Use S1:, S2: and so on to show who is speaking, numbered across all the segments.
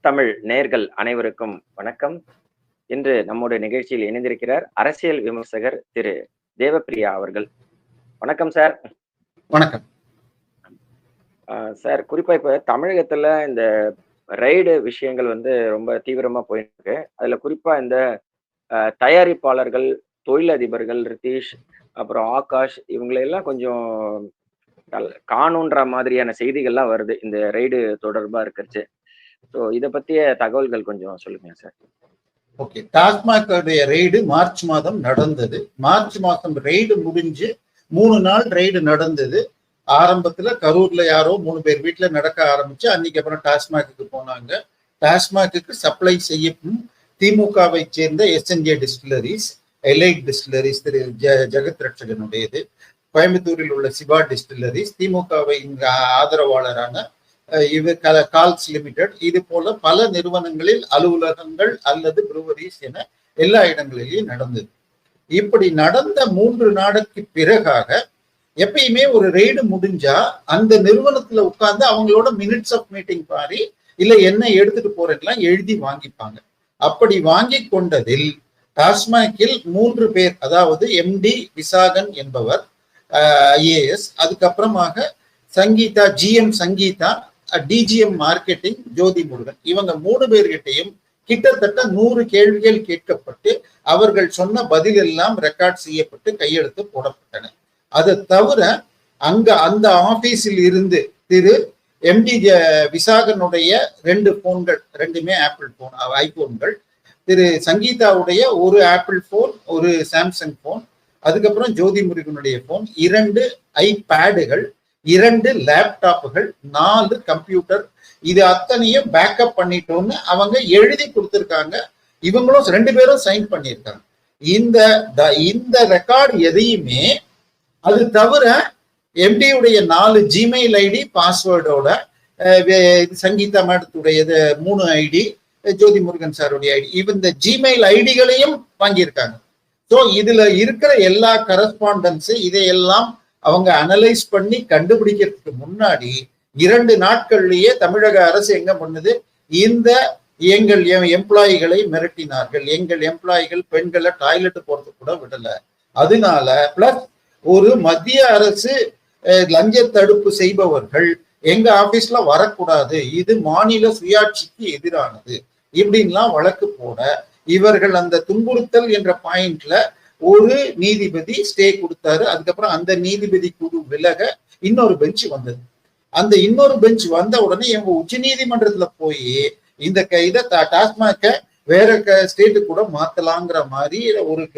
S1: தமிழ் நேர்கள் அனைவருக்கும் வணக்கம். இன்று நம்முடைய நிகழ்ச்சியில் இணைந்திருக்கிறார் அரசியல் விமர்சகர் திரு தேவப்பிரியா அவர்கள். வணக்கம் சார்.
S2: வணக்கம்.
S1: சார் குறிப்பா இப்ப தமிழகத்துல இந்த ரைடு விஷயங்கள் வந்து ரொம்ப தீவிரமா போயிட்டு இருக்கு அதுல குறிப்பா இந்த தயாரிப்பாளர்கள் தொழிலதிபர்கள் ரிதீஷ் அப்புறம் ஆகாஷ் இவங்களெல்லாம் கொஞ்சம் காணுன்ற மாதிரியான செய்திகள்லாம் வருது இந்த ரைடு தொடர்பா இருக்கிறச்சு. ஸோ இதை பத்திய தகவல்கள் கொஞ்சம் சொல்லுங்க சார்
S2: ஓகே டாஸ்மாகுடைய ரெய்டு மார்ச் மாதம் நடந்தது. மார்ச் மாதம் ரெய்டு முடிஞ்சு மூணு நாள் ரெய்டு நடந்தது. ஆரம்பத்தில் கரூர்ல யாரோ மூணு பேர் வீட்டில் நடக்க ஆரம்பிச்சு அன்னைக்கு அப்புறம் டாஸ்மாக்கு போனாங்க. டாஸ்மாக்கு சப்ளை செய்யும் திமுகவை சேர்ந்த S N J distilleries elite distilleries திரு ஜ ஜெகத் ரட்சகனுடையது. கோயம்புத்தூரில் உள்ள சிவா டிஸ்டிலரிஸ் திமுகவை ஆதரவாளரான இது கால்ஸ் லிமிடெட். இது போல பல நிறுவனங்களில் அலுவலகங்கள் அல்லது ப்ரூவரிஸ் என எல்லா இடங்களிலேயும் நடந்தது. இப்படி நடந்த மூன்று நாடுக்கு பிறகாக எப்பயுமே ஒரு ரெய்டு முடிஞ்சா அந்த நிறுவனத்துல உட்கார்ந்து அவங்களோட மினிட்ஸ் ஆஃப் மீட்டிங் பாரி இல்ல என்ன எடுத்துட்டு போறேன்லாம் எழுதி வாங்கிப்பாங்க. அப்படி வாங்கி கொண்டதில் டாஸ்மாகில் மூன்று பேர் அதாவது எம்டி விசாகன் என்பவர் ஐஏஎஸ் அதுக்கப்புறமாக Sangeetha GM Sangeetha DGM marketing Jothi Murugan. இவங்க மூணு பேர்கிட்டையும் கிட்டத்தட்ட நூறு கேள்விகள் கேட்கப்பட்டு அவர்கள் சொன்ன பதில் எல்லாம் ரெக்கார்ட் செய்யப்பட்டு கையெழுத்து போடப்பட்டன. அதை தவிர அங்க அந்த ஆபீஸில் இருந்து திரு எம்டி விசாகனுடைய ரெண்டு போன்கள் ரெண்டுமே ஆப்பிள் போன் ஐபோன்கள் திரு சங்கீதாவுடைய ஒரு ஆப்பிள் போன் ஒரு சாம்சங் போன் அதுக்கப்புறம் ஜோதி முருகனுடைய போன் இரண்டு ஐபேடுகள் இரண்டு லேப்டாப்புகள் நாலு கம்ப்யூட்டர் இது அத்தனையும் பேக்கப் பண்ணிட்டோம்னு அவங்க எழுதி கொடுத்துருக்காங்க. இவங்களும் ரெண்டு பேரும் சைன் பண்ணியிருக்காங்க. இந்த த- இந்த ரெக்கார்டு எதையுமே அது தவிர எம்டியுடைய நாலு ஜிமெயில் ஐடி பாஸ்வேர்டோட சங்கீதா மேடத்துடையது மூணு ஐடி ஜோதி முருகன் சாருடைய ஐடி இந்த ஜிமெயில் ஐடிகளையும் வாங்கியிருக்காங்க. ஸோ இதுல இருக்கிற எல்லா கரஸ்பாண்டன்ஸ் இதையெல்லாம் அவங்க அனலைஸ் பண்ணி கண்டுபிடிக்கிறதுக்கு முன்னாடி இரண்டு நாட்கள்லயே தமிழக அரசு எங்க பண்ணுது? இந்த எங்கள் எம்ப்ளாயிகளை மிரட்டினார்கள். எங்கள் எம்ப்ளாயிகள் பெண்களை டாய்லெட் போறதுக்கு கூட விடல. அதனால பிளஸ் ஒரு மத்திய அரசு லஞ்ச தடுப்பு செய்பவர்கள் எங்க ஆபீஸ்ல வரக்கூடாது. இது மாநில சுயாட்சிக்கு எதிரானது. இப்படின்லாம் வழக்கு போட இவர்கள் அந்த துன்புறுத்தல் என்ற பாயிண்ட்ல ஒரு நீதிபதி ஸ்டே கொடுத்தாரு. அதுக்கப்புறம் அந்த நீதிபதி குழு விலக இன்னொரு பெஞ்ச் வந்தது. அந்த இன்னொரு பெஞ்ச் வந்த உடனே இவங்க உச்ச நீதிமன்றத்துல போய் இந்த க- இதை டாஸ்மாக வேற ஸ்டேட்டு கூட மாத்தலாங்கிற மாதிரி ஒரு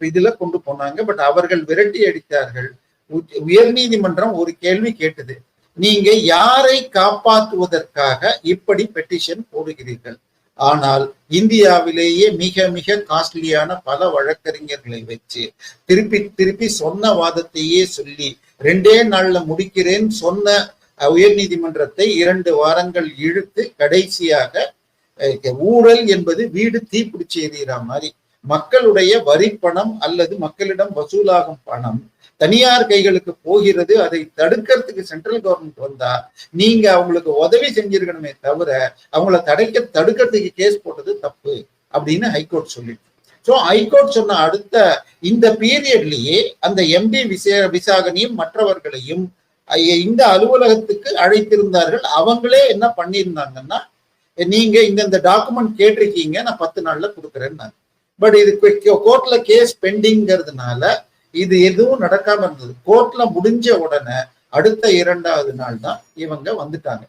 S2: இதுல கொண்டு போனாங்க. பட் அவர்கள் விரட்டி அடித்தார்கள். உயர் உயர்நீதிமன்றம் ஒரு கேள்வி கேட்டது. நீங்க யாரை காப்பாற்றுவதற்காக இப்படி பெட்டிஷன் போடுகிறீர்கள்? ஆனால் இந்தியாவிலேயே மிக மிக காஸ்ட்லியான பல வழக்கறிஞர்களை வச்சு திருப்பி திருப்பி சொன்ன வாதத்தையே சொல்லி ரெண்டே நாள்ல முடிக்கிறேன் சொன்ன உயர் நீதிமன்றத்தை இரண்டு வாரங்கள் இழுத்து கடைசியாக ஊழல் என்பது வீடு தீப்பிடிச்சு எறிகிற மாதிரி மக்களுடைய வரி பணம் அல்லது மக்களிடம் வசூலாகும் பணம் தனியார் கைகளுக்கு போகிறது அதை தடுக்கிறதுக்கு சென்ட்ரல் கவர்மெண்ட் வந்தா நீங்க அவங்களுக்கு உதவி செஞ்சிருக்கணுமே தவிர அவங்கள தடைக்க தடுக்கிறதுக்கு கேஸ் போட்டது தப்பு அப்படின்னு ஹைகோர்ட் சொல்லிட்டு. ஸோ ஹைகோர்ட் சொன்ன அடுத்த இந்த பீரியட்லயே அந்த எம்பி விசே விசாகனையும் மற்றவர்களையும் இந்த அலுவலகத்துக்கு அழைத்திருந்தார்கள். அவங்களே என்ன பண்ணியிருந்தாங்கன்னா நீங்க இந்தந்த டாக்குமெண்ட் கேட்டிருக்கீங்க நான் பத்து நாள்ல கொடுக்குறேன்னாங்க. பட் இது கோர்ட்ல கேஸ் பெண்டிங்கிறதுனால இது எதுவும் நடக்காம இருந்தது. கோர்ட்ல முடிஞ்ச உடனே அடுத்த இரண்டாவது நாள் தான் இவங்க வந்துட்டாங்க.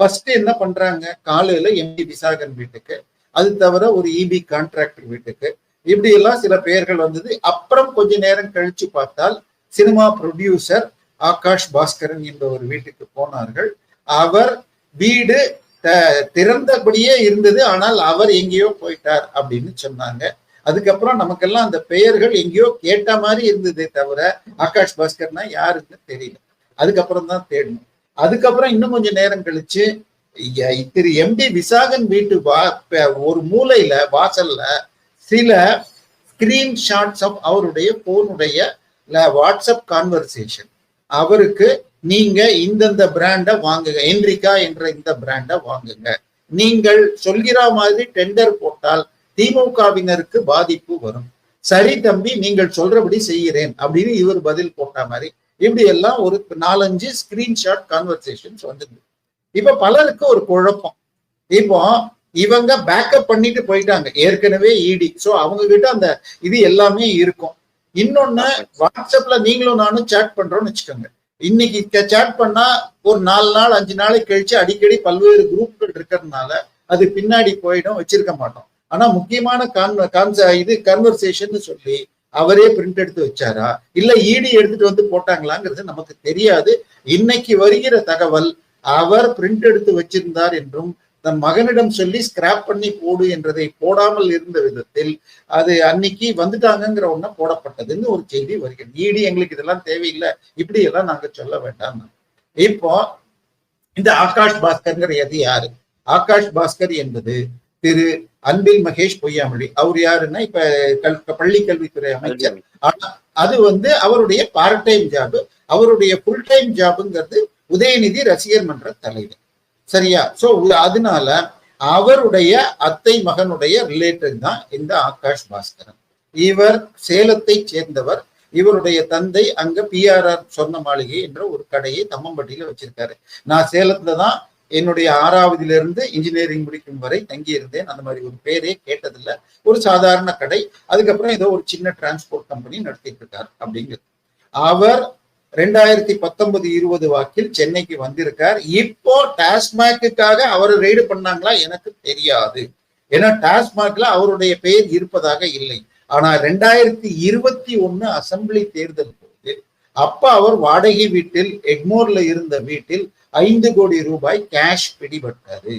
S2: ஃபர்ஸ்ட் என்ன பண்றாங்க? காலையில எம்டி விசாகன் வீட்டுக்கு அது தவிர ஒரு இபி கான்ட்ராக்டர் வீட்டுக்கு. இப்படி எல்லாம் சில பெயர்கள் வந்தது. அப்புறம் கொஞ்ச நேரம் கழிச்சு பார்த்தால் சினிமா ப்ரொடியூசர் ஆகாஷ் பாஸ்கரன் என்ற ஒரு வீட்டுக்கு போனார்கள். அவர் வீடு திறந்தபடியே இருந்தது. ஆனால் அவர் எங்கேயோ போயிட்டார் அப்படின்னு சொன்னாங்க. அதுக்கப்புறம் நமக்கெல்லாம் அந்த பெயர்கள் எங்கேயோ கேட்ட மாதிரி இருந்ததே தவிர ஆகாஷ் பாஸ்கர்னா யாருன்னு தெரியல. அதுக்கப்புறம் தான் தேடணும். அதுக்கப்புறம் இன்னும் கொஞ்சம் நேரம் கழிச்சு திரு எம்டி விசாகன் வீட்டு வா ஒரு மூலையில வாசல்ல சில ஸ்கிரீன்ஷாட்ஸ் ஆஃப் அவருடைய போனுடைய வாட்ஸ்அப் கான்வர்சேஷன் அவருக்கு நீங்க இந்தந்த பிராண்டை வாங்குங்க என்ரிகா என்ற இந்த பிராண்டை வாங்குங்க. நீங்கள் சொல்கிற மாதிரி டெண்டர் போட்டால் திமுகவினருக்கு பாதிப்பு வரும். சரி தம்பி நீங்கள் சொல்றபடி செய்கிறேன் அப்படின்னு இவர் பதில் போட்ட மாதிரி இப்படி எல்லாம் ஒரு நாலஞ்சு ஸ்கிரீன்ஷாட் கான்வர்சேஷன்ஸ் வந்தது இப்ப பலருக்கு ஒரு குழப்பம். இப்போ இவங்க பேக்கப் பண்ணிட்டு போயிட்டாங்க. ஏற்கனவே இடி சோ அவங்க கிட்ட அந்த இது எல்லாமே இருக்கும். இன்னொன்னு வாட்ஸ்அப்ல நீங்களும் நானும் சேட் பண்றோம்னு வச்சுக்கோங்க. இன்னைக்கு சேட் பண்ணா ஒரு நாலு நாள் அஞ்சு நாளைக்கு கழிச்சு அடிக்கடி பல்வேறு குரூப்கள் இருக்கிறதுனால அது பின்னாடி போயிடும் வச்சிருக்க மாட்டோம். ஆனா முக்கியமான கான் இது கன்வர்சேஷன் சொல்லி அவரே பிரிண்ட் எடுத்து வச்சாரா? இல்ல இடி எடுத்துட்டு வந்து போட்டாங்களாங்கிறது நமக்கு தெரியாது. இன்னைக்கு வருகிற தகவல் அவர் பிரிண்ட் எடுத்து வச்சிருந்தார் என்றும் தன் மகனிடம் சொல்லி ஸ்கிராப் பண்ணி போடு என்றதை போடாமல் இருந்த விதத்தில் அது அன்னைக்கு வந்துட்டாங்கிற ஒண்ணு போடப்பட்டதுன்னு ஒரு செய்தி வருகிறது. இடி எங்களுக்கு இதெல்லாம் தேவையில்லை. இப்படி எல்லாம் நாங்க சொல்ல வேண்டாம். இப்போ இந்த ஆகாஷ் பாஸ்கர்ங்கிற எது யாரு? ஆகாஷ் பாஸ்கர் என்பது திரு அன்பில் மகேஷ் பொய்யாமொழி. அவர் யாருன்னா இப்ப கல் பள்ளி கல்வித்துறை அமைச்சர். அது வந்து அவருடைய பார்ட் டைம் ஜாப் அவருடைய ஃபுல் டைம் ஜாபுங்கிறது உதயநிதி ரசிகர் மன்ற தலைவர். சரியா? சோ அதனால அவருடைய அத்தை மகனுடைய ரிலேட்டட் தான் இந்த ஆகாஷ் பாஸ்கரன். இவர் சேலத்தை சேர்ந்தவர். இவருடைய தந்தை அங்க பிஆர்ஆர் சொர்ண மாளிகை என்ற ஒரு கடையை தம்மம்பட்டியில வச்சிருக்காரு. நான் சேலத்துல தான் என்னுடைய ஆறாவதுல இருந்து இன்ஜினியரிங் முடிக்கும் வரை தங்கி இருந்தேன் அந்த மாதிரி ஒரு பேரே கேட்டதில்ல. ஒரு சாதாரண கடை. அதுக்கப்புறம் ஏதோ ஒரு சின்ன டிரான்ஸ்போர்ட் கம்பெனி நடத்திட்டு இருக்கார் அப்படிங்கிறது. அவர் ரெண்டாயிரத்தி பத்தொன்பது இருபது வாக்கில் சென்னைக்கு வந்திருக்கார். இப்போ டாஸ்மாக்குக்காக அவர் ரெய்டு பண்ணாங்களா எனக்கு தெரியாது. ஏன்னா டாஸ்மாக்ல அவருடைய பெயர் இருப்பதாக இல்லை. ஆனா ரெண்டாயிரத்தி இருபத்தி ஒன்னு அசம்பிளி தேர்தல் போது அப்ப அவர் வாடகை வீட்டில் எக்மோர்ல இருந்த வீட்டில் ஐந்து கோடி ரூபாய் கேஷ் பிடிபட்டாரு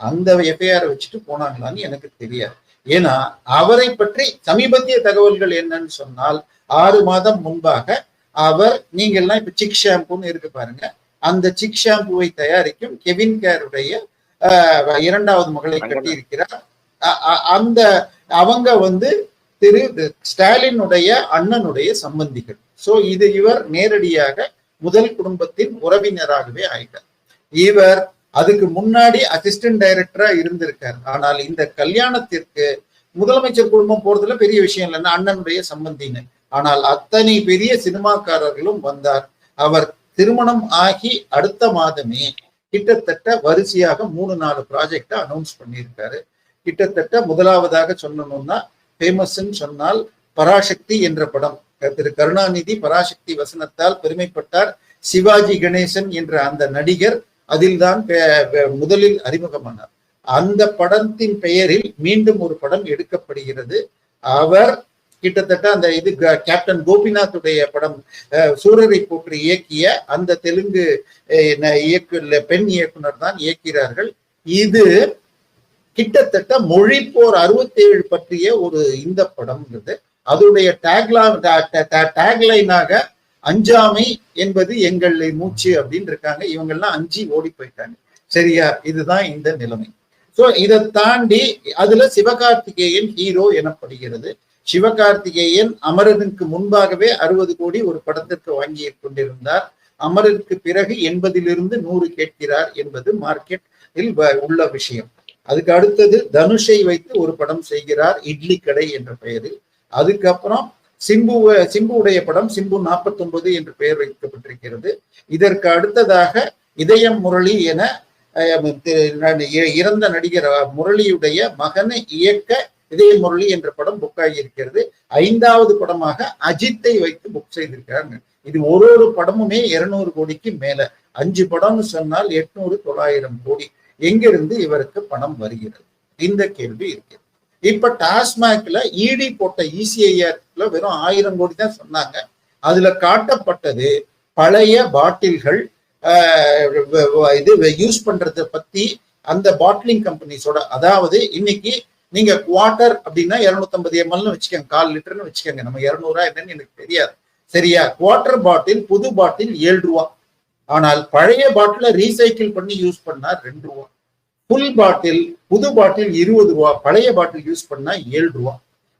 S2: அந்த எஃப்ஐஆர் வச்சுட்டு போனாங்களான்னு எனக்கு தெரியாது. ஏன்னா அவரை பற்றி சமீபத்திய தகவல்கள் என்னன்னு சொன்னால் ஆறு மாதம் முன்பாக அவர் நீங்க எல்லாம் இப்ப சிக் ஷாம்புன்னு இருக்கு பாருங்க அந்த சிக் ஷாம்புவை தயாரிக்கும் கெவின் கேருடைய இரண்டாவது மகளை கட்டி இருக்கிறார் அந்த அவங்க வந்து திரு ஸ்டாலினுடைய அண்ணனுடைய சம்பந்திகள். சோ இது இவர் நேரடியாக முதல் குடும்பத்தின் உறவினராகவே ஆயிட்டார். இவர் அதுக்கு முன்னாடி அசிஸ்டன்ட் டைரக்டரா இருந்திருக்கார். ஆனால் இந்த கல்யாணத்திற்கு முதலமைச்சர் குடும்பம் போறதுல பெரிய விஷயம் இல்லைன்னா அண்ணனுடைய சம்பந்தின்னு. ஆனால் அத்தனை பெரிய சினிமாக்காரர்களும் வந்தார். அவர் திருமணம் ஆகி அடுத்த மாதமே கிட்டத்தட்ட வரிசையாக மூணு நாலு ப்ராஜெக்டை அனௌன்ஸ் பண்ணியிருக்காரு. கிட்டத்தட்ட முதலாவதாக சொல்லணும்னா ஃபேமஸ்ன்னு சொன்னால் பராசக்தி என்ற படம். திரு கருணாநிதி பராசக்தி வசனத்தால் பெருமைப்பட்டார் சிவாஜி கணேசன் என்ற அந்த நடிகர் அதில்தான் முதலில் அறிமுகமானார். அந்த படத்தின் பெயரில் மீண்டும் ஒரு படம் எடுக்கப்படுகிறது. அவர் கிட்டத்தட்ட அந்த இது கேப்டன் கோபிநாத்துடைய படம் சூரரை போற்றி இயக்கிய அந்த தெலுங்கு இயக்கு பெண் இயக்குனர் தான் இயக்கிறார்கள். இது கிட்டத்தட்ட மொழிப்போர் அறுபத்தி ஏழு பற்றிய ஒரு இந்த படம்ங்கிறது. அதனுடைய டேக்லா டேக்லைனாக அஞ்சாமை என்பது எங்கள் மூச்சு அப்படின்னு இருக்காங்க. இவங்கெல்லாம் அஞ்சு ஓடி போயிட்டாங்க. சரியா? இதுதான் இந்த நிலைமை. சோ இதை தாண்டி அதுல சிவகார்த்திகேயன் ஹீரோ எனப்படுகிறது. சிவகார்த்திகேயன் அமரனுக்கு முன்பாகவே அறுபது கோடி ஒரு படத்திற்கு வாங்கி கொண்டிருந்தார். அமரருக்கு பிறகு எண்பதிலிருந்து நூறு கேட்கிறார் என்பது மார்க்கெட்டில் உள்ள விஷயம். அதுக்கு அடுத்தது தனுஷை வைத்து ஒரு படம் செய்கிறார். இட்லி கடை என்ற பெயரில். அதுக்கப்புறம் சிம்பு சிம்புவுடைய படம் சிம்பு நாற்பத்தி ஒன்பது என்று பெயர் வைக்கப்பட்டிருக்கிறது. இதற்கு அடுத்ததாக இதயம் முரளி என இறந்த நடிகர் முரளியுடைய மகனை இயக்க இதய முரளி என்ற படம் புக் ஆகியிருக்கிறது. ஐந்தாவது படமாக அஜித்தை வைத்து புக் செய்திருக்கிறாங்க. இது ஒரு ஒரு படமுமே இருநூறு கோடிக்கு மேல. அஞ்சு படம்னு சொன்னால் எட்நூறு தொள்ளாயிரம் கோடி. எங்கிருந்து இவருக்கு பணம் வருகிறது? இந்த கேள்வி இருக்கிறது. இப்ப டாஸ்மாக்ல இடி போட்ட இசிஐஆர்ல வெறும் ஆயிரம் கோடி தான் சொன்னாங்க. அதுல காட்டப்பட்டது பழைய பாட்டில்கள் இது யூஸ் பண்றத பத்தி அந்த பாட்டிலிங் கம்பெனிஸோட அதாவது இன்னைக்கு நீங்க குவார்டர் அப்படின்னா இருநூத்தம்பது எம்எல்னு வச்சுக்கோங்க கால் லிட்டர்னு வச்சுக்கோங்க. நம்ம இருநூறா என்னன்னு எனக்கு தெரியாது. சரியா? குவார்டர் பாட்டில் புது பாட்டில் ஏழு ரூபா. ஆனால் பழைய பாட்டில ரீசைக்கிள் பண்ணி யூஸ் பண்ணா ரெண்டு ரூபா. ஃபுல் பாட்டில் புது பாட்டில் இருபது ரூபா பழைய பாட்டில் யூஸ் பண்ணா ஏழு ரூபா.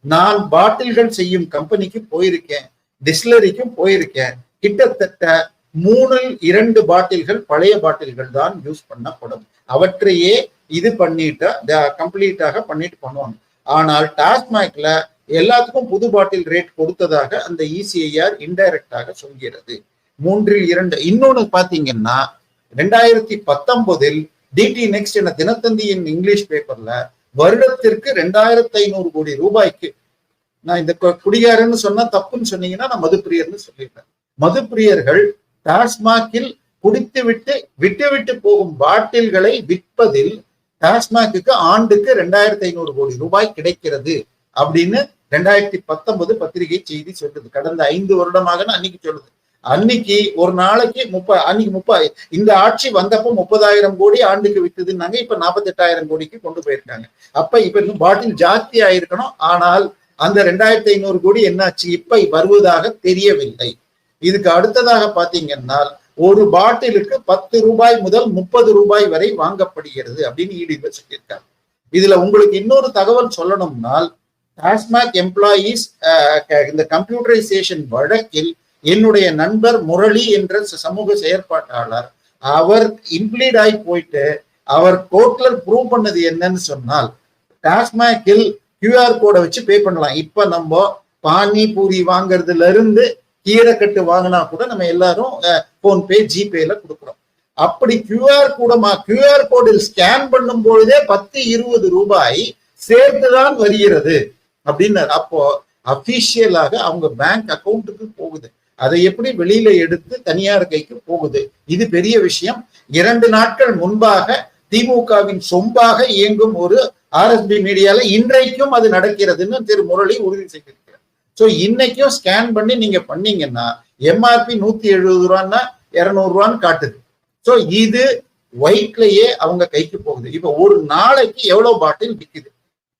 S2: நான் பாட்டில்கள் செய்யும் கம்பெனிக்கு போயிருக்கேன் டிஸ்லரிக்கும் போயிருக்கேன். கிட்டத்தட்ட மூணில் இரண்டு பாட்டில்கள் பழைய பாட்டில்கள் தான் யூஸ் பண்ணப்படும். அவற்றையே இது பண்ணிட்டு கம்ப்ளீட்டாக பண்ணிட்டு பண்ணுவாங்க. ஆனால் டாஸ்மாக்ல எல்லாத்துக்கும் புது பாட்டில் ரேட் கொடுத்ததாக அந்த இசிஐஆர் இன்டைரக்டாக சொல்கிறது. மூன்றில் இரண்டு இன்னொன்னு பாத்தீங்கன்னா ரெண்டாயிரத்தி பத்தொன்பதில் டிடி நெக்ஸ்ட் என தினத்தந்தியின் இங்கிலீஷ் பேப்பர்ல வருடத்திற்கு ரெண்டாயிரத்தி ஐநூறு கோடி ரூபாய்க்கு நான் இந்த குடிகாரன்னு சொன்னா தப்புன்னு சொன்னீங்கன்னா நான் மதுப்பிரியர்னு சொல்லிடுறேன். மதுப்பிரியர்கள் டாஸ்மாகில் குடித்து விட்டு விட்டு விட்டு போகும் பாட்டில்களை விற்பதில் டாஸ்மாக்கு ஆண்டுக்கு ரெண்டாயிரத்தி ஐநூறு கோடி ரூபாய் கிடைக்கிறது அப்படின்னு ரெண்டாயிரத்தி பத்தொன்பது பத்திரிகை செய்தி சொல்லுது. கடந்த ஐந்து வருடமாக அன்னைக்கு சொல்லுது. அன்னைக்கு ஒரு நாளைக்கு முப்ப அன்னைக்கு முப்ப இந்த ஆட்சி வந்தப்போ முப்பதாயிரம் கோடி ஆண்டுக்கு வித்துதுன்னாங்க இப்ப நாற்பத்தெட்டாயிரம் கோடிக்கு கொண்டு போயிருக்காங்க. அப்ப இப்ப இன்னும் பாட்டில் ஜாஸ்தி ஆயிருக்கணும் ஆனால் அந்த ரெண்டாயிரத்தி ஐநூறு கோடி என்னாச்சு? இப்ப வருவதாக தெரியவில்லை. இதுக்கு அடுத்ததாக பாத்தீங்கன்னா ஒரு பாட்டிலுக்கு பத்து ரூபாய் முதல் முப்பது ரூபாய் வரை வாங்கப்படுகிறது அப்படின்னு ஈடிபி சொல்லியிருக்காங்க. இதுல உங்களுக்கு இன்னொரு தகவல் சொல்லணும்னால் டாஸ்மாக் எம்ப்ளாயீஸ் இந்த கம்ப்யூட்டரைசேஷன் வழக்கில் என்னுடைய நண்பர் முரளி என்ற ச- சமூக செயற்பாட்டாளர் அவர் இம்ப்ளீட் ஆகி போயிட்டு அவர் கோர்ட்ல ப்ரூவ் பண்ணது என்னன்னு சொன்னால் டாஸ்மாகில் கியூஆர் கோடை வச்சு பே பண்ணலாம். இப்ப நம்ம பானி பூரி வாங்குறதுல இருந்து கீரைக்கட்டு வாங்கினா கூட நம்ம எல்லாரும் போன்பே ஜிபேல கொடுக்குறோம். அப்படி கியூஆர் கூடமா கியூஆர் கோடில் ஸ்கேன் பண்ணும் பொழுதே பத்து இருபது ரூபாய் சேர்த்துதான் வருகிறது. அப்படின்னாரு. அப்போ அபிஷியலாக அவங்க பேங்க் அக்கௌண்ட்டுக்கு போகுது. அதை எப்படி வெளியில எடுத்து தனியார் கைக்கு போகுது? இது பெரிய விஷயம். இரண்டு நாட்கள் முன்பாக திமுகவின் சொம்பாக இயங்கும் ஒரு ஆர்எஸ்பி மீடியால இன்றைக்கும் அது நடக்கிறதுன்னு திரு முரளி உறுதி செய்திருக்கிறார். சோ இன்னைக்கும் ஸ்கேன் பண்ணி நீங்க பண்ணீங்கன்னா எம்ஆர்பி நூத்தி எழுபது ரூபான்னா இருநூறு ரூபான்னு காட்டுது. சோ இது ஒயிட்லயே அவங்க கைக்கு போகுது. இப்ப ஒரு நாளைக்கு எவ்வளவு பாட்டில் விற்குது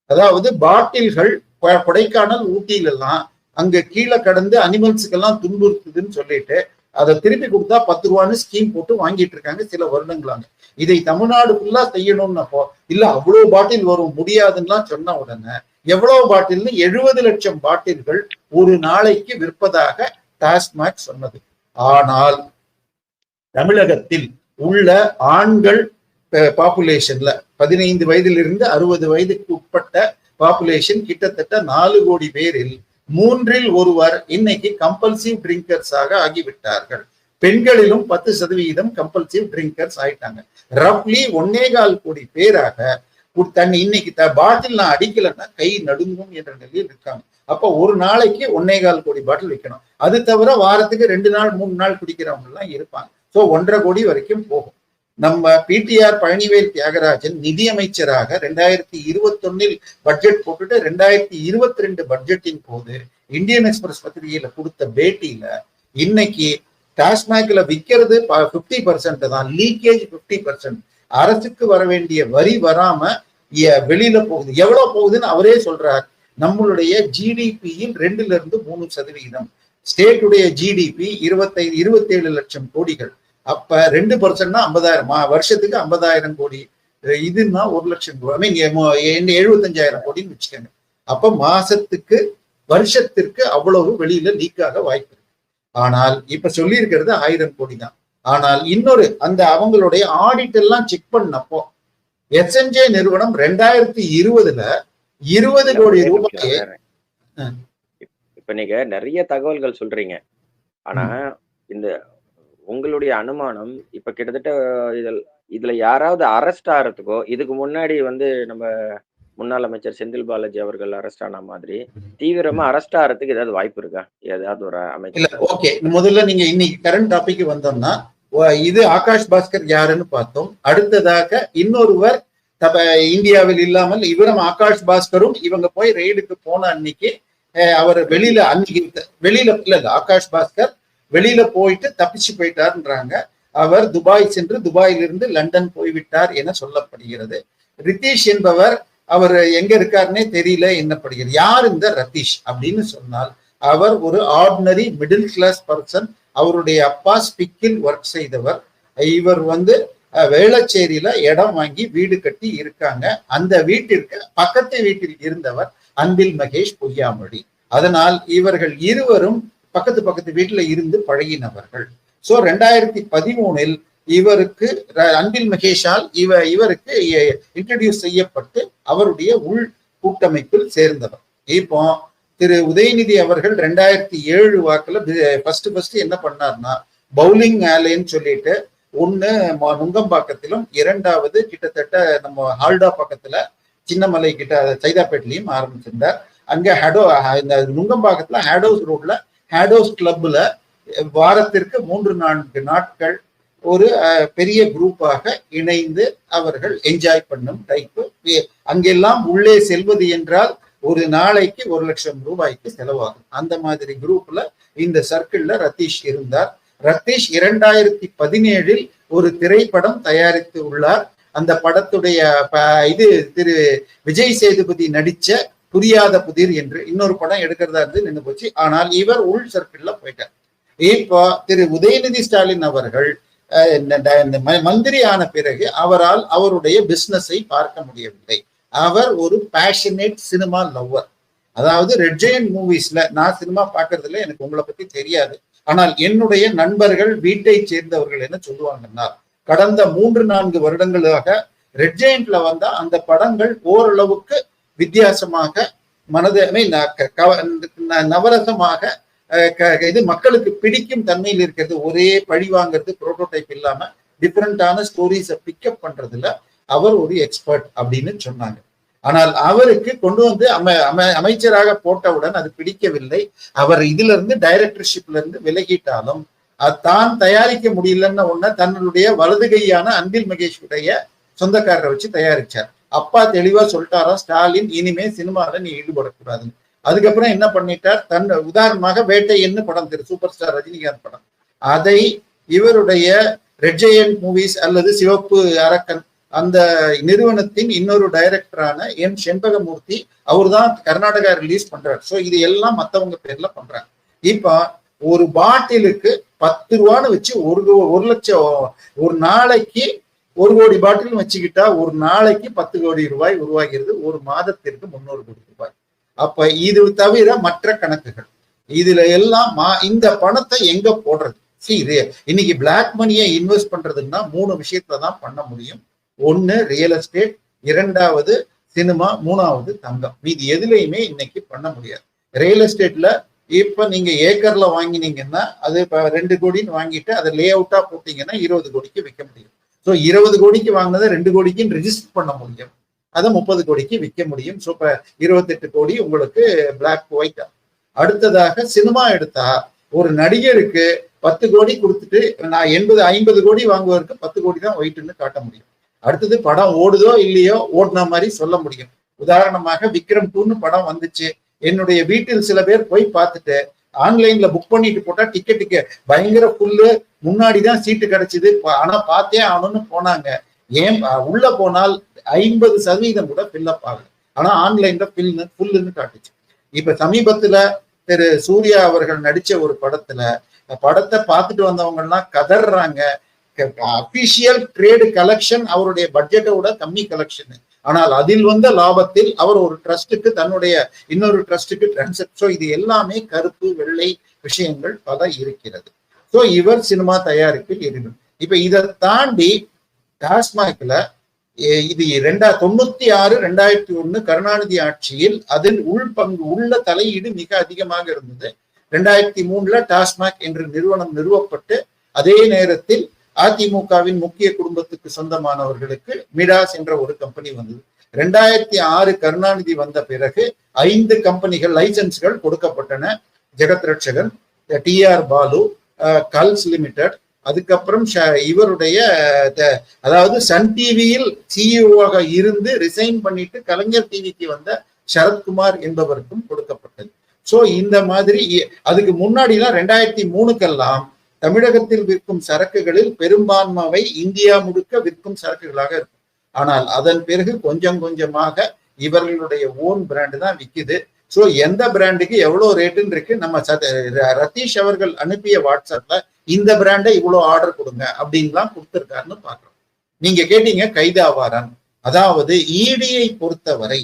S2: அதாவது பாட்டில்கள் கொ- கொடைக்கானல் ஊட்டியில எல்லாம் அங்க கீழே கடந்து அனிமல்ஸுக்கெல்லாம் துன்புறுத்துதுன்னு சொல்லிட்டு அதை திருப்பி கொடுத்தா பத்து ரூபான்னு ஸ்கீம் போட்டு வாங்கிட்டு இருக்காங்க சில வருடங்களாங்க. இதை தமிழ்நாடு ஃபுல்லா செய்யணும்னப்போ இல்ல அவ்வளவு பாட்டில் வரும் முடியாதுன்னா சொன்ன உடனே எவ்வளவு பாட்டில்னு எழுபது லட்சம் பாட்டில்கள் ஒரு நாளைக்கு விற்பதாக டாஸ்மாக் சொன்னது. ஆனால் தமிழகத்தில் உள்ள ஆண்கள் பாப்புலேஷன்ல பதினைந்து வயதிலிருந்து அறுபது வயதுக்கு உட்பட்ட பாப்புலேஷன் கிட்டத்தட்ட நாலு கோடி பேரில் மூன்றில் ஒருவர் இன்னைக்கு கம்பல்சிவ் ட்ரிங்கர்ஸாக ஆகிவிட்டார்கள். பெண்களிலும் பத்து சதவிகிதம் கம்பல்சிவ் ட்ரிங்கர்ஸ் ஆயிட்டாங்க. ரஃப்லி ஒன்னேகால் கோடி பேராக தண்ணி இன்னைக்கு த பாட்டில் நான் அடிக்கலைன்னா கை நடுங்கும் என்ற நிலையில் இருக்காங்க. அப்போ ஒரு நாளைக்கு ஒன்னேகால் கோடி பாட்டில் வைக்கணும் அது தவிர வாரத்துக்கு ரெண்டு நாள் மூணு நாள் குடிக்கிறவங்க எல்லாம் இருப்பாங்க. சோ ஒன்றரை கோடி வரைக்கும் போகும். நம்ம பிடிஆர் பழனிவேல் தியாகராஜன் நிதியமைச்சராக ரெண்டாயிரத்தி இருபத்தொன்னில் பட்ஜெட் போட்டுட்டு ரெண்டாயிரத்தி இருபத்தி ரெண்டு பட்ஜெட்டின் போது இந்தியன் எக்ஸ்பிரஸ் பத்திரிகையில கொடுத்த பேட்டியில இன்னைக்கு டாஸ்மாக்ல விற்கிறது பிப்டி பர்சன்ட் தான் லீக்கேஜ் பிப்டி பர்சன்ட் அரசுக்கு வர வேண்டிய வரி வராம வெளியில போகுது. எவ்வளவு போகுதுன்னு அவரே சொல்றார். நம்மளுடைய ஜிடிபியில் ரெண்டுல இருந்து மூணு சதவிகிதம் ஸ்டேட்டுடைய ஜிடிபி இருபத்தைந்து இருபத்தேழு லட்சம் கோடிகள். அப்ப ரெண்டு பர்சன்ட்னா ஐம்பதாயிரம். வருஷத்துக்கு ஐம்பதாயிரம் கோடி. இதுன்னா ஒரு லட்சம் ஐ மீன் எழுபத்தஞ்சாயிரம் கோடின்னு வச்சுக்கோங்க. அப்ப மாசத்துக்கு வருஷத்திற்கு அவ்வளவு வெளியில லீக் ஆக வாய்ப்பு இருக்கு. ஆனால் இப்ப சொல்லி இருக்கிறது ஆயிரம் கோடி தான். ஆனால் இன்னொரு அந்த அவங்களுடைய ஆடிட் எல்லாம் செக் பண்ணப்போ எஸ்என்ஜே நிறுவனம் ரெண்டாயிரத்தி இருபதுல இருபது கோடி ரூபாய்.
S1: இப்ப நீங்க நிறைய தகவல்கள் சொல்றீங்க. ஆனா இந்த உங்களுடைய அனுமானம் இப்ப கிட்டத்தட்ட இதில் இதுல யாராவது அரெஸ்ட் ஆகிறதுக்கோ இதுக்கு முன்னாடி வந்து நம்ம முன்னாள் அமைச்சர் செந்தில் பாலாஜி அவர்கள் அரெஸ்ட் ஆன மாதிரி தீவிரமா அரெஸ்ட் ஆகிறதுக்கு ஏதாவது வாய்ப்பு இருக்கா? ஏதாவது ஒரு அமைச்சர்?
S2: ஓகே முதல்ல நீங்க இன்னைக்கு கரண்ட் டாபிக் வந்தோம்னா இது ஆகாஷ் பாஸ்கர் யாருன்னு பார்த்தோம். அடுத்ததாக இன்னொருவர் தப இந்தியாவில் இல்லாமல் இவரும் ஆகாஷ் பாஸ்கரும் இவங்க போய் ரெய்டுக்கு போன அன்னைக்கு அவர் வெளியில அன்னைக்கு வெளியில இல்ல ஆகாஷ் பாஸ்கர் வெளியில போயிட்டு தப்பிச்சு போயிட்டாருன்றாங்க. அவர் துபாய் சென்று துபாயிலிருந்து லண்டன் போய்விட்டார் என சொல்லப்படுகிறது. ரிதீஷ் என்பவர் அவர் எங்க இருக்காருன்னே தெரியல என்னப்படுகிறது. யார் இந்த ரதீஷ் அப்படின்னு சொன்னால் அவர் ஒரு ஆர்டினரி மிடில் கிளாஸ் பர்சன் அவருடைய அப்பா ஸ்பிக்கில் ஒர்க் செய்தவர். இவர் வந்து வேளச்சேரியில இடம் வாங்கி வீடு கட்டி இருக்காங்க. அந்த வீட்டிற்கு பக்கத்து வீட்டில் இருந்தவர் அன்பில் மகேஷ் பொய்யாமொழி. அதனால் இவர்கள் இருவரும் பக்கத்து பக்கத்து வீட்டுல இருந்து பழகினவர்கள். சோ ரெண்டாயிரத்தி பதிமூணில் இவருக்கு அன்பில் மகேஷால் இவ இவருக்கு இன்ட்ரடியூஸ் செய்யப்பட்டு அவருடைய உள் கூட்டமைப்பில் சேர்ந்தவர். இப்போ திரு உதயநிதி அவர்கள் ரெண்டாயிரத்தி ஏழு வாக்குல ஃபர்ஸ்ட் ஃபர்ஸ்ட் என்ன பண்ணார்னா பவுலிங் ஆலேன்னு சொல்லிட்டு ஒன்று நுங்கம்பாக்கத்திலும் இரண்டாவது கிட்டத்தட்ட நம்ம ஹால்டா பக்கத்துல சின்னமலை கிட்ட சைதாப்பேட்டிலையும் ஆரம்பிச்சிருந்தார். அங்க ஹேடோ இந்த நுங்கம்பாக்கத்துல ஹேடோஸ் ரோட்ல ஹேடோஸ் கிளப்ல வாரத்திற்கு மூன்று நான்கு நாட்கள் ஒரு பெரிய குரூப்பாக இணைந்து அவர்கள் என்ஜாய் பண்ணும் டைப்பு அங்கெல்லாம் உள்ளே செல்வது என்றால் ஒரு நாளைக்கு ஒரு லட்சம் ரூபாய்க்கு செலவாகும். அந்த மாதிரி குரூப்ல இந்த சர்க்கிள்ல ரத்தீஷ் இருந்தார். ரத்தீஷ் இரண்டாயிரத்தி பதினேழில் ஒரு திரைப்படம் தயாரித்து உள்ளார். அந்த படத்துடைய ப- இது திரு விஜய் சேதுபதி நடிச்ச புரியாத புதிர் என்று இன்னொரு படம் எடுக்கிறதா இருந்து நின்று போச்சு. ஆனால் இவர் உள் சர்க்கிள்ல போயிட்டார். இப்போ திரு உதயநிதி ஸ்டாலின் அவர்கள் இந்த- இந்த ம- மந்திரி ஆன பிறகு அவரால் அவருடைய பிசினஸை பார்க்க முடியவில்லை. அவர் ஒரு பேஷனேட் சினிமா லவ்வர் அதாவது ரெட் ஜெயின் மூவிஸ்ல நான் சினிமா பார்க்கறதுல எனக்கு உங்களை பத்தி தெரியாது. ஆனால் என்னுடைய நண்பர்கள் வீட்டை சேர்ந்தவர்கள் என்ன சொல்லுவாங்கன்னா கடந்த மூன்று நான்கு வருடங்களாக ரெட் ஜெயண்ட்ல வந்தா அந்த படங்கள் ஓரளவுக்கு வித்தியாசமாக மனதை ந- நவரசமாக இது மக்களுக்கு பிடிக்கும் தன்மையில் இருக்கிறது. ஒரே பழி வாங்குறது புரோட்டோடைப் இல்லாம டிஃப்ரெண்டான ஸ்டோரிஸை பிக்கப் பண்றதுல அவர் ஒரு எக்ஸ்பர்ட் அப்படின்னு சொன்னாங்க. ஆனால் அவருக்கு கொண்டு வந்து அமை அமை அமைச்சராக போட்டவுடன் அது பிடிக்கவில்லை. அவர் இதுல இருந்து டைரக்டர்ஷிப்ல இருந்து விலகிட்டாலும் அது தான் தயாரிக்க முடியலன்னு ஒண்ண தன்னுடைய வலதுகையான அன்பில் மகேஷுடைய சொந்தக்காரரை வச்சு தயாரிச்சார். அப்பா தெளிவா சொல்லிட்டாரா ஸ்டாலின் இனிமே சினிமால நீ ஈடுபடக்கூடாதுன்னு. அதுக்கப்புறம் என்ன பண்ணிட்டார்? தன் உதாரணமாக வேட்டை என்ன படம் திரு சூப்பர் ஸ்டார் ரஜினிகாந்த் படம். அதை இவருடைய ரெட்ஜயன் மூவிஸ் அல்லது சிவப்பு அரக்கன் அந்த நிறுவனத்தின் இன்னொரு டைரக்டரான எம் செண்பகமூர்த்தி அவர் தான் கர்நாடகா ரிலீஸ் பண்றாரு. ஸோ இது எல்லாம் மற்றவங்க பேர்ல பண்றாங்க. இப்போ ஒரு பாட்டிலுக்கு பத்து ரூபான்னு வச்சு ஒரு ரூ- ஒரு லட்சம் ஒரு நாளைக்கு ஒரு கோடி பாட்டில் வச்சுக்கிட்டா ஒரு நாளைக்கு பத்து கோடி ரூபாய் உருவாகிறது. ஒரு மாதத்திற்கு முன்னூறு கோடி ரூபாய். அப்ப இது தவிர மற்ற கணக்குகள். இதுல எல்லாம் மா- இந்த பணத்தை எங்க போடுறது? See, இது இன்னைக்கு பிளாக் மணியை இன்வெஸ்ட் பண்றதுன்னா மூணு விஷயத்துல தான் பண்ண முடியும். ஒன்னு ரியல் எஸ்டேட் இரண்டாவது சினிமா மூணாவது தங்கம். மீது எதுலையுமே இன்னைக்கு பண்ண முடியாது. ரியல் எஸ்டேட்ல இப்ப நீங்க ஏக்கர்ல வாங்கினீங்கன்னா அது இப்ப ரெண்டு கோடின்னு வாங்கிட்டு அதை லே அவுட்டா போட்டீங்கன்னா இருபது கோடிக்கு விற்க முடியும். ஸோ இருபது கோடிக்கு வாங்கினதை ரெண்டு கோடிக்கு ரெஜிஸ்டர் பண்ண முடியும். அதை முப்பது கோடிக்கு விற்க முடியும். ஸோ இப்போ இருபத்தெட்டு கோடி உங்களுக்கு பிளாக் ஒயிட் அடுத்ததாக சினிமா எடுத்தா ஒரு நடிகருக்கு பத்து கோடி கொடுத்துட்டு நான் எண்பது ஐம்பது கோடி வாங்குவதற்கு பத்து கோடி தான் ஒயிட்னு காட்ட முடியும். அடுத்தது படம் ஓடுதோ இல்லையோ ஓடின மாதிரி சொல்ல முடியும். உதாரணமாக விக்ரம் டூன்னு படம் வந்துச்சு. என்னுடைய வீட்டில் சில பேர் போய் பார்த்துட்டு ஆன்லைன்ல புக் பண்ணிட்டு போட்டா டிக்கெட்டுக்கு பயங்கர புல்லு முன்னாடி தான் சீட்டு கிடைச்சிது. ஆனா பார்த்தே ஆகணும்னு போனாங்க. ஏன் உள்ள போனால் ஐம்பது சதவீதம் கூட ஃபில்லப் ஆகல. ஆனா ஆன்லைன்ல ஃபில்னு ஃபுல்லுன்னு காட்டுச்சு. இப்ப சமீபத்துல திரு சூர்யா அவர்கள் நடிச்ச ஒரு படத்துல படத்தை பார்த்துட்டு வந்தவங்க எல்லாம் கதறாங்க அபிஷியல் ட்ரேடு கலெக்ஷன் அவருடைய பட்ஜெட்டை விட கம்மி கலெக்ஷன் ஆனால் அதில் வந்த லாபத்தில் அவர் ஒரு ட்ரஸ்ட்டுக்கு தன்னுடைய இன்னொரு ட்ரஸ்ட்டுக்கு டிரான்ஸ்ஃபர் ஸோ இது எல்லாமே கருப்பு வெள்ளை விஷயங்கள் பல இருக்கிறது. ஸோ இவர் சினிமா தயாரிப்பில் இருக்கும் இப்ப இதை தாண்டி டாஸ்மாக்ல இது ரெண்டா தொண்ணூத்தி ஆறு ரெண்டாயிரத்தி ஒண்ணு கருணாநிதி ஆட்சியில் அதில் உள் பங்கு உள்ள தலையீடு மிக அதிகமாக இருந்தது. ரெண்டாயிரத்தி மூணுல டாஸ்மாக் என்ற நிறுவனம் நிறுவப்பட்டு அதே நேரத்தில் அதிமுகவின் முக்கிய குடும்பத்துக்கு சொந்தமானவர்களுக்கு மிடாஸ் என்ற ஒரு கம்பெனி வந்தது. ரெண்டாயிரத்தி ஆறு கருணாநிதி வந்த பிறகு ஐந்து கம்பெனிகள் லைசன்ஸ்கள் கொடுக்கப்பட்டன. ஜெகத் ரட்சகன் டிஆர் பாலு கல்ஸ் லிமிடெட் அதுக்கப்புறம் ஷ- இவருடைய த- அதாவது சன் டிவியில் சிஇஓவாக இருந்து ரிசைன் பண்ணிட்டு கலைஞர் டிவிக்கு வந்த சரத்குமார் என்பவருக்கும் கொடுக்கப்பட்டது. சோ இந்த மாதிரி அதுக்கு முன்னாடிலாம் ரெண்டாயிரத்தி மூணுக்கெல்லாம் தமிழகத்தில் விற்கும் சரக்குகளில் பெரும்பான்மைவை இந்தியா முழுக்க விற்கும் சரக்குகளாக இருக்கும். ஆனால் அதன் பிறகு கொஞ்சம் கொஞ்சமாக இவர்களுடைய ஓன் பிராண்டு தான் விற்கிது ஸோ எந்த பிராண்டுக்கு எவ்வளோ ரேட்டுன்னு இருக்கு? நம்ம ரத்தீஷ் ர- அவர்கள் அனுப்பிய வாட்ஸ்அப்ல இந்த பிராண்டை இவ்வளோ ஆர்டர் கொடுங்க அப்படின்லாம் கொடுத்துருக்காருன்னு பாக்குறோம் நீங்க கேட்டீங்க கைதாவாரான் அதாவது இடியை பொறுத்தவரை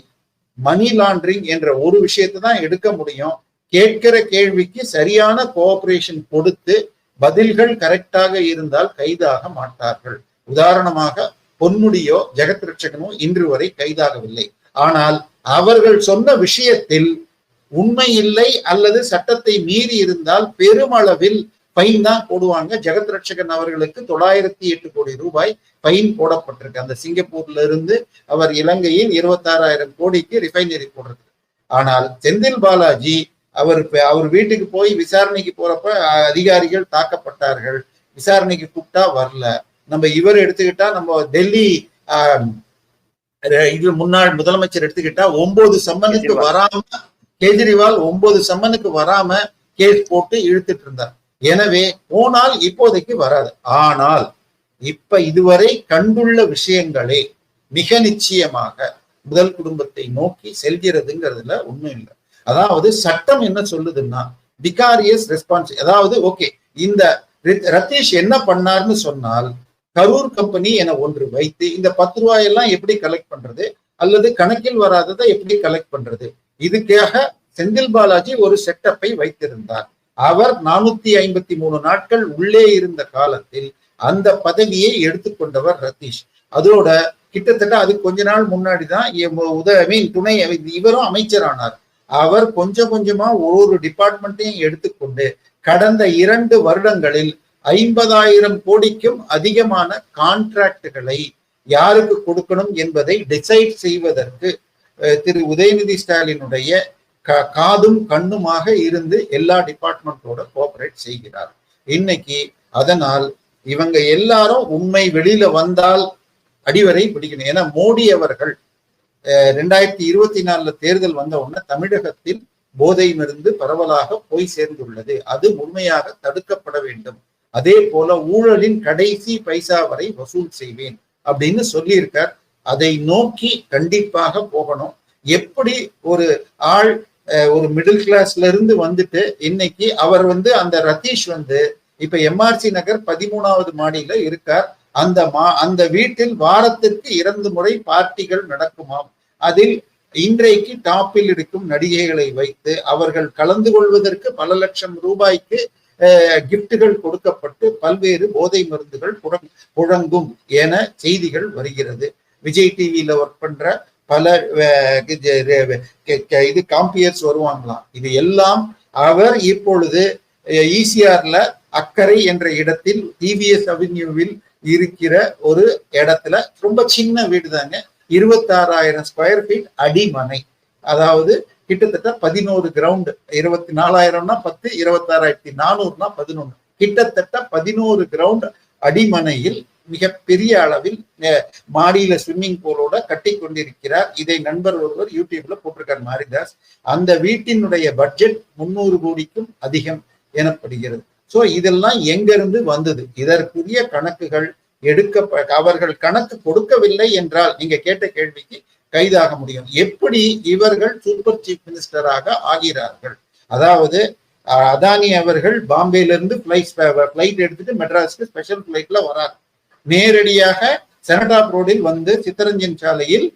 S2: மணி லாண்டரிங் என்ற ஒரு விஷயத்தை தான் எடுக்க முடியும். கேட்கிற கேள்விக்கு சரியான கோஆபரேஷன் கொடுத்து பதில்கள் கரெக்டாக இருந்தால் கைதாக மாட்டார்கள். உதாரணமாக பொன்முடியோ ஜெகத் ரட்சகனோ இன்று வரை கைதாகவில்லை. ஆனால் அவர்கள் சொன்ன விஷயத்தில் உண்மை இல்லை அல்லது சட்டத்தை மீறி இருந்தால் பெருமளவில் ஃபைன் தான் போடுவாங்க. ஜெகத் ரட்சகன் அவர்களுக்கு தொள்ளாயிரத்தி எட்டு கோடி ரூபாய் ஃபைன் போடப்பட்டிருக்கு. அந்த சிங்கப்பூர்ல இருந்து அவர் இலங்கையில் இருபத்தாறாயிரம் கோடிக்கு ரிஃபைனரி போடுறது. ஆனால் செந்தில் பாலாஜி அவர் அவர் வீட்டுக்கு போய் விசாரணைக்கு போறப்ப அதிகாரிகள் தாக்கப்பட்டார்கள். விசாரணைக்கு கூப்பிட்டா வரல. நம்ம இவர் எடுத்துக்கிட்டா நம்ம டெல்லி இது முன்னாள் முதலமைச்சர் எடுத்துக்கிட்டா ஒன்பது சம்மனுக்கு. வராம கெஜ்ரிவால் ஒன்பது சம்மனுக்கு வராம கேஸ் போட்டு இழுத்துட்டு இருந்தார். எனவே போனால் இப்போதைக்கு வராது. ஆனால் இப்ப இதுவரை கண்டுள்ள விஷயங்களே மிக நிச்சயமாக முதல் குடும்பத்தை நோக்கி செல்கிறதுங்கிறதுல ஒண்ணும் இல்லை. அதாவது சட்டம் என்ன சொல்லுதுன்னா விகாரியஸ் ரெஸ்பான்ஸ் அதாவது ஓகே இந்த ரத்தீஷ் என்ன பண்ணார்னு சொன்னால் கரூர் கம்பெனி என ஒன்று வைத்து இந்த பத்து ரூபாயெல்லாம் எப்படி கலெக்ட் பண்றது? அல்லது கணக்கில் வராததை எப்படி கலெக்ட் பண்றது? இதுக்காக செந்தில் பாலாஜி ஒரு செட்டப்பை வைத்திருந்தார். அவர் நானூத்தி ஐம்பத்தி மூணு நாட்கள் உள்ளே இருந்த காலத்தில் அந்த பதவியை எடுத்துக்கொண்டவர் ரத்தீஷ். அதோட கிட்டத்தட்ட அது கொஞ்ச நாள் முன்னாடி தான் உத மீன் துணை இவரும் அமைச்சரானார். அவர் கொஞ்சம் கொஞ்சமா ஒரு டிபார்ட்மெண்ட்டையும் எடுத்துக்கொண்டு கடந்த இரண்டு வருடங்களில் ஐம்பதாயிரம் கோடிக்கும் அதிகமான கான்ட்ராக்டுகளை யாருக்கு கொடுக்கணும் என்பதை டிசைட் செய்வதற்கு திரு உதயநிதி ஸ்டாலினுடைய கா- காதும் கண்ணுமாக இருந்து எல்லா டிபார்ட்மெண்ட்டோட கோஆபரேட் செய்கிறார். இன்னைக்கு அதனால் இவங்க எல்லாரும் உண்மை வெளியில வந்தால் அடிவரை பிடிக்கணும். ஏன்னா மோடி அவர்கள் ரெண்டாயிரத்தி இருபத்தி நாலுல தேர்தல் வந்த உடனே தமிழகத்தில் போதை மருந்து பரவலாக போய் சேர்ந்துள்ளது. அது முழுமையாக தடுக்கப்பட வேண்டும். அதே போல ஊழலின் கடைசி பைசா வரை வசூல் செய்வேன் அப்படின்னு சொல்லியிருக்கார். அதை நோக்கி கண்டிப்பாக போகணும். எப்படி ஒரு ஆள் அஹ், ஒரு மிடில் கிளாஸ்ல இருந்து வந்துட்டு இன்னைக்கு அவர் வந்து அந்த ரதீஷ் வந்து இப்ப எம்ஆர்சி நகர் பதிமூணாவது மாடியில இருக்கார். அந்த மா அந்த வீட்டில் வாரத்திற்கு இரண்டு முறை பார்ட்டிகள் நடக்குமாம். அதில் இன்றைக்கு டாப்பில் இருக்கும் நடிகைகளை வைத்து அவர்கள் கலந்து கொள்வதற்கு பல லட்சம் ரூபாய்க்கு கிஃப்ட்டுகள் கொடுக்கப்பட்டு பல்வேறு போதை மருந்துகள் புழங் புழங்கும் என செய்திகள் வருகிறது. விஜய் டிவியில ஒர்க் பண்ற பல இது காம்பியர்ஸ் வருவாங்களாம். இது எல்லாம் அவர் இப்பொழுது ஈசிஆர்ல அக்கறை என்ற இடத்தில் டிவிஎஸ் அவென்யூவில் இருக்கிற ஒரு இடத்துல ரொம்ப சின்ன வீடு தாங்க இருபத்தாறாயிரம் ஸ்கொயர் ஃபீட் அடிமனை. அதாவது கிட்டத்தட்ட பதினோரு கிரவுண்டு இருபத்தி நாலாயிரம்னா பத்து இருபத்தாறாயிரத்தி நானூறுனா பதினொன்று கிட்டத்தட்ட பதினோரு கிரவுண்ட் அடிமனையில் மிக பெரிய அளவில் மாடியில ஸ்விம்மிங் பூலோட கட்டி கொண்டிருக்கிறார். இதை நண்பர் ஒருவர் யூடியூப்ல போட்டிருக்கார் மாரிதாஸ். அந்த வீட்டினுடைய பட்ஜெட் முன்னூறு கோடிக்கும் அதிகம் எனப்படுகிறது. சோ இதெல்லாம் எங்கிருந்து வந்தது? இதற்குரிய கணக்குகள் எடுக்க அவர்கள் கணக்கு கொடுக்கவில்லை என்றால் நீங்க கேட்ட கேள்விக்கு கைதாக முடியும். எப்படி இவர்கள் சூப்பர் சீஃப் மினிஸ்டராக ஆகிறார்கள்? அதாவது அதானி அவர்கள் பாம்பேல இருந்து பிளைட் பிளைட் எடுத்துட்டு மெட்ராஸ்க்கு ஸ்பெஷல் பிளைட்ல வரார் நேரடியாக செனடாப் ரோடில் வந்து சித்தரஞ்சன் சாலையில்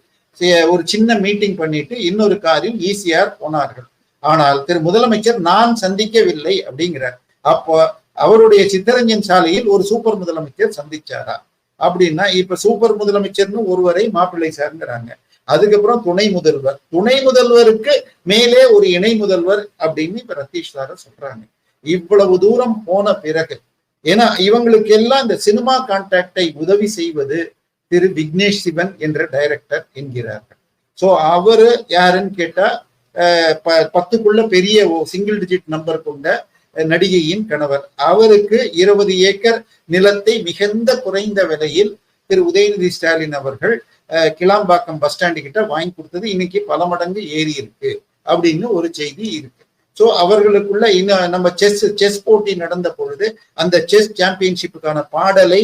S2: ஒரு சின்ன மீட்டிங் பண்ணிட்டு இன்னொரு காரில் ஈசிஆர் போனார்கள். ஆனால் திரு முதலமைச்சர் நான் சந்திக்கவில்லை அப்படிங்கிறார். அப்போ அவருடைய சித்தரஞ்சன் சாலையில் ஒரு சூப்பர் முதலமைச்சர் சந்திச்சாரா? அப்படின்னா இப்ப சூப்பர் முதலமைச்சர்னு ஒருவரை மாப்பிள்ளை சார்ங்கிறாங்க அதுக்கப்புறம் துணை முதல்வர். துணை முதல்வருக்கு மேலே ஒரு இணை முதல்வர் அப்படின்னு இப்ப ரத்தீஷ் சார சொல்றாங்க. இவ்வளவு தூரம் போன பிறகு ஏன்னா இவங்களுக்கு எல்லாம் இந்த சினிமா கான்டாக்டை உதவி செய்வது திரு விக்னேஷ் சிவன் என்ற டைரக்டர் என்கிறார்கள். சோ அவரு யாருன்னு கேட்டா ப- பத்துக்குள்ள பெரிய சிங்கிள் டிஜிட் நம்பர் கொண்ட நடிகையின் கணவர். அவருக்கு இருபது ஏக்கர் நிலத்தை மிகுந்த குறைந்த விலையில் திரு உதயநிதி ஸ்டாலின் அவர்கள் அஹ், கிளாம்பாக்கம் பஸ் ஸ்டாண்டு கிட்ட வாங்கி கொடுத்தது. இன்னைக்கு பல மடங்கு ஏறி இருக்கு அப்படின்னு ஒரு செய்தி இருக்கு. சோ அவர்களுக்குள்ள இன்னும் நம்ம செஸ் செஸ் போட்டி நடந்த பொழுது அந்த செஸ் சாம்பியன்ஷிப்புக்கான பாடலை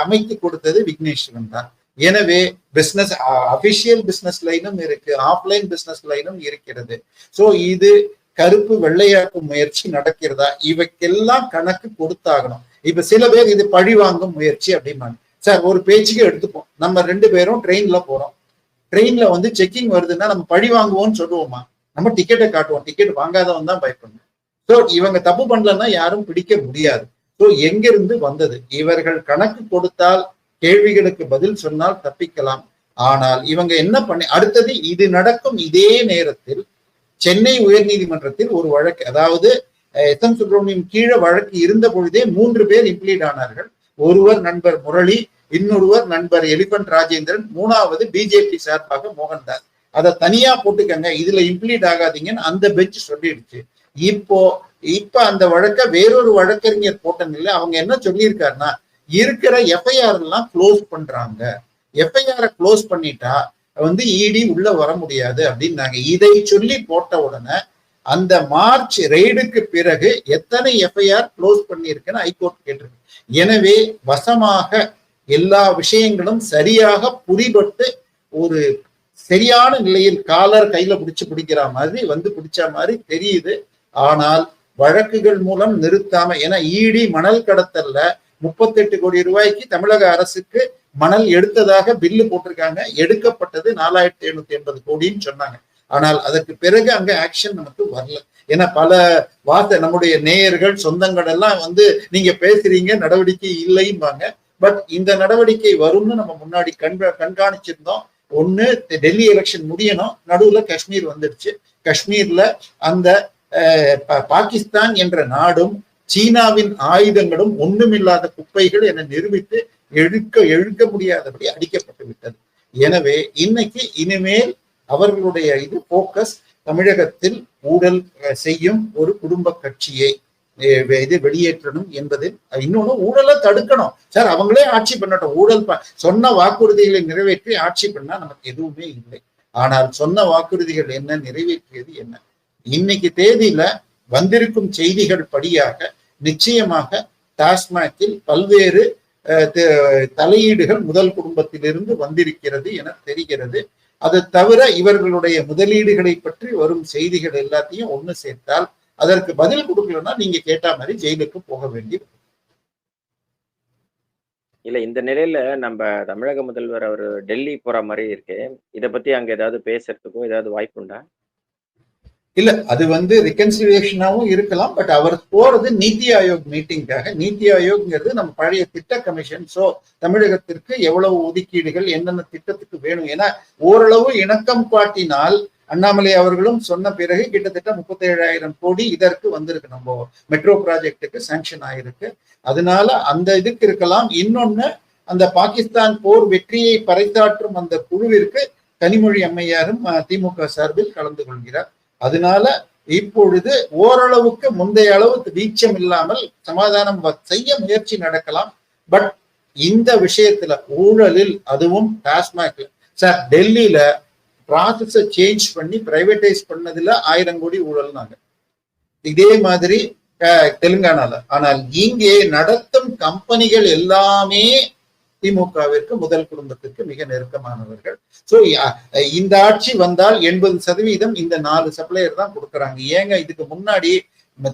S2: அமைத்து கொடுத்தது விக்னேஸ்வரன் தான். எனவே பிசினஸ் அபிஷியல் பிசினஸ் லைனும் இருக்கு. ஆஃப்லைன் பிசினஸ் லைனும் இருக்கிறது. ஸோ இது கருப்பு வெள்ளையாக்கும் முயற்சி நடக்கிறதா? இவைக்கெல்லாம் கணக்கு கொடுத்தாகணும். இப்ப சில பேர் இது பழி வாங்கும் முயற்சி அப்படிம்பாங்க. சார் ஒரு பேச்சுக்கு எடுத்துப்போம். நம்ம ரெண்டு பேரும் ட்ரெயின்ல போறோம். ட்ரெயின்ல வந்து செக்கிங் வருதுன்னா நம்ம பழி வாங்குவோம்னு சொல்லுவோமா? நம்ம டிக்கெட்டை காட்டுவோம். டிக்கெட் வாங்காதவன் தான் பயப்படணும். ஸோ இவங்க தப்பு பண்ணலன்னா யாரும் பிடிக்க முடியாது. ஸோ எங்கிருந்து வந்தது? இவர்கள் கணக்கு கொடுத்தால் கேள்விகளுக்கு பதில் சொன்னால் தப்பிக்கலாம். ஆனால் இவங்க என்ன பண்ணி அடுத்தது இது நடக்கும் இதே நேரத்தில் சென்னை உயர்நீதிமன்றத்தில் ஒரு வழக்கு அதாவது எஸ். எம். சுப்பிரமணியம் கீழே வழக்கு இருந்த பொழுதே மூன்று பேர் இம்ப்ளீட் ஆனார்கள். ஒருவர் நண்பர் முரளி இன்னொருவர் நண்பர் எலிபன் ராஜேந்திரன் மூணாவது பிஜேபி சார்பாக மோகன்தாஸ். அதை தனியா போட்டுக்கங்க இதுல இம்ப்ளீட் ஆகாதீங்கன்னு அந்த பெஞ்ச் சொல்லிடுச்சு. இப்போ இப்ப அந்த வழக்க வேறொரு வழக்கறிஞர் போட்டனில்ல அவங்க என்ன சொல்லியிருக்காருன்னா இருக்கிற எஃப்ஐஆர் எல்லாம் க்ளோஸ் பண்றாங்க. எஃப்ஐஆரை க்ளோஸ் பண்ணிட்டா வந்து இடி உள்ள வர முடியாது அப்படின்னாங்க இதை சொல்லி போட்ட உடனே அந்த மார்ச் ரெய்டுக்கு பிறகு எத்தனை எஃப்ஐஆர் க்ளோஸ் பண்ணியிருக்குன்னு ஹைகோர்ட் கேட்டிருக்கு. எனவே வசமாக எல்லா விஷயங்களும் சரியாக புரிபட்டு ஒரு சரியான நிலையில் காலர் கையில பிடிச்சு பிடிக்கிற மாதிரி வந்து பிடிச்ச மாதிரி தெரியுது. ஆனால் வழக்குகள் மூலம் நிறுத்தாம ஏன்னா ஈடி மணல் கடத்தல்ல முப்பத்தெட்டு கோடி ரூபாய்க்கு தமிழக அரசுக்கு மணல் எடுத்ததாக பில்லு போட்டிருக்காங்க. எடுக்கப்பட்டது நாலாயிரத்தி எழுநூத்தி எண்பது கோடின்னு சொன்னாங்க. ஆனால் அதற்கு பிறகு அங்க ஆக்ஷன் நமக்கு வரல. ஏன்னா பல வார்த்தை நம்முடைய நேயர்கள் சொந்தங்கள் எல்லாம் வந்து நீங்க பேசுறீங்க நடவடிக்கை இல்லைம்பாங்க. பட் இந்த நடவடிக்கை வரும்னு நம்ம முன்னாடி கண்க கண்காணிச்சிருந்தோம். ஒண்ணு டெல்லி எலெக்ஷன் முடியணும். நடுவுல காஷ்மீர் வந்துடுச்சு காஷ்மீர்ல அந்த பாகிஸ்தான் என்ற நாடும் சீனாவின் ஆயுதங்களும் ஒண்ணுமில்லாத குப்பைகள் என நிரூபித்து எழுக்க எழுக்க முடியாதபடி அடிக்கப்பட்டு விட்டது. எனவே இன்னைக்கு இனிமேல் அவர்களுடைய இது போக்கஸ் தமிழகத்தில் ஊழல் செய்யும் ஒரு குடும்ப கட்சியை இது வெளியேற்றணும் என்பதில் இன்னொன்னு ஊழலை தடுக்கணும். சார் அவங்களே ஆட்சி பண்ணட்டும். ஊழல் சொன்ன வாக்குறுதிகளை நிறைவேற்றி ஆட்சி பண்ணா நமக்கு எதுவுமே இல்லை. ஆனால் சொன்ன வாக்குறுதிகள் என்ன நிறைவேற்றியது என்ன? இன்னைக்கு தேதியில வந்திருக்கும் செய்திகள் படியாக நிச்சயமாக டாஸ்மாகில் பல்வேறு தலையீடுகள் முதல் குடும்பத்திலிருந்து வந்திருக்கிறது என தெரிகிறது. அது தவிர இவர்களுடைய முதலீடுகளை பற்றி வரும் செய்திகள் எல்லாத்தையும் ஒண்ணு சேர்த்தால் அதற்கு பதில் கொடுக்கலன்னா நீங்க கேட்ட மாதிரி ஜெயிலுக்கு போக வேண்டி
S1: இல்ல இந்த நிலையில நம்ம தமிழக முதல்வர் அவர் டெல்லி போற மாதிரி இருக்கு. இதை பத்தி அங்க ஏதாவது பேசுறதுக்கும் ஏதாவது வாய்ப்புண்டா
S2: இல்ல அது வந்து ரிகன்சிலியேஷனாவும் இருக்கலாம் பட் அவர் போறது நீத்தி ஆயோக் மீட்டிங்காக நீத்தி ஆயோக்ங்கிறது நம்ம பழைய திட்ட கமிஷன் ஸோ தமிழகத்திற்கு எவ்வளவு ஒதுக்கீடுகள் என்னென்ன திட்டத்துக்கு வேணும்? ஏன்னா ஓரளவு இணக்கம் காட்டினால் அண்ணாமலை அவர்களும் சொன்ன பிறகு கிட்டத்தட்ட முப்பத்தி ஏழாயிரம் கோடி இதற்கு வந்திருக்கு. நம்ம மெட்ரோ ப்ராஜெக்டுக்கு சாங்ஷன் ஆயிருக்கு. அதனால அந்த இதுக்கு இருக்கலாம். இன்னொன்னு அந்த பாகிஸ்தான் போர் வெற்றியை பறைத்தாற்றும் அந்த குழுவிற்கு கனிமொழி அம்மையாரும் திமுக சார்பில் கலந்து கொள்கிறார். அதனால இப்பொழுது ஓரளவுக்கு முந்தைய அளவுக்கு வீச்சம் இல்லாமல் சமாதானம் செய்ய முயற்சி நடக்கலாம். பட் இந்த விஷயத்துல ஊழலில் அதுவும் டாஸ்மாக்ல சார் டெல்லியில ப்ராசஸ சேஞ்ச் பண்ணி பிரைவேடைஸ் பண்ணதுல ஆயிரம் கோடி ஊழல்னாங்க. இதே மாதிரி தெலுங்கானால. ஆனால் இங்கே நடத்தும் கம்பெனிகள் எல்லாமே திமுகவிற்கு முதல் குடும்பத்திற்கு மிக நெருக்கமானவர்கள். சோ இந்த ஆட்சி வந்தால் எண்பது சதவீதம் இந்த நாலு சப்ளையர் தான் கொடுக்குறாங்க. ஏங்க இதுக்கு முன்னாடி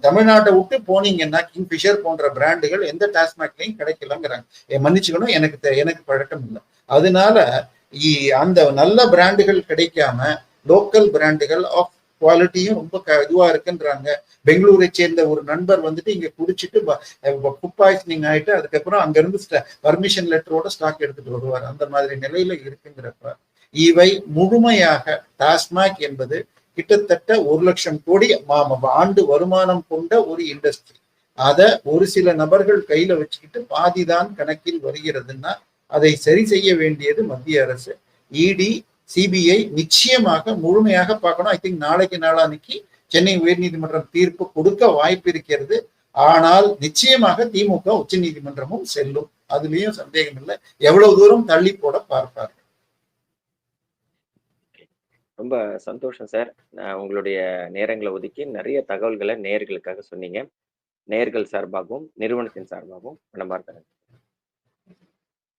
S2: தமிழ்நாட்டை விட்டு போனீங்கன்னா கிங்ஃபிஷர் போன்ற பிராண்டுகள் எந்த டாஸ்மாக்லையும் கிடைக்கலங்கிறாங்க. மன்னிச்சுக்கணும் எனக்கு எனக்கு பழக்கம் இல்லை. அதனால அந்த நல்ல பிராண்டுகள் கிடைக்காம லோக்கல் பிராண்டுகள் ஆஃப் குவாலிட்டியும் ரொம்ப இதுவா இருக்குன்றாங்க. பெங்களூரை சேர்ந்த ஒரு நண்பர் வந்துட்டு இங்க குடிச்சிட்டு ஃபுட் பாய்சனிங் ஆயிட்டு அதுக்கப்புறம் அங்க இருந்து பர்மிஷன் லெட்டரோட ஸ்டாக் எடுத்துட்டு வருவார். அந்த மாதிரி நிலையில இருக்குங்கிறப்ப இவை முழுமையாக டாஸ்மாக் என்பது கிட்டத்தட்ட ஒரு லட்சம் கோடி ஆண்டு வருமானம் கொண்ட ஒரு இண்டஸ்ட்ரி அதை ஒரு சில நபர்கள் கையில வச்சுக்கிட்டு பாதிதான் கணக்கில் வருகிறதுன்னா அதை சரி செய்ய வேண்டியது மத்திய அரசு. இடி சிபிஐ நிச்சயமாக முழுமையாக பார்க்கணும். ஐ திங்க் நாளைக்கு நாளான்னைக்கு சென்னை உயர்நீதிமன்றம் தீர்ப்பு கொடுக்க வாய்ப்பு இருக்கிறது. ஆனால் நிச்சயமாக திமுக உச்ச நீதிமன்றமும் செல்லும். அதுலயும் சந்தேகம் இல்லை. எவ்வளவு தூரம் தள்ளி போட பார்ப்பார்
S1: ரொம்ப சந்தோஷம் சார். உங்களுடைய நேரங்களை ஒதுக்கி நிறைய தகவல்களை நேர்களுக்காக சொன்னீங்க. நேர்கள் சார்பாகவும் நிறுவனத்தின் சார்பாகவும் மனமார்ந்த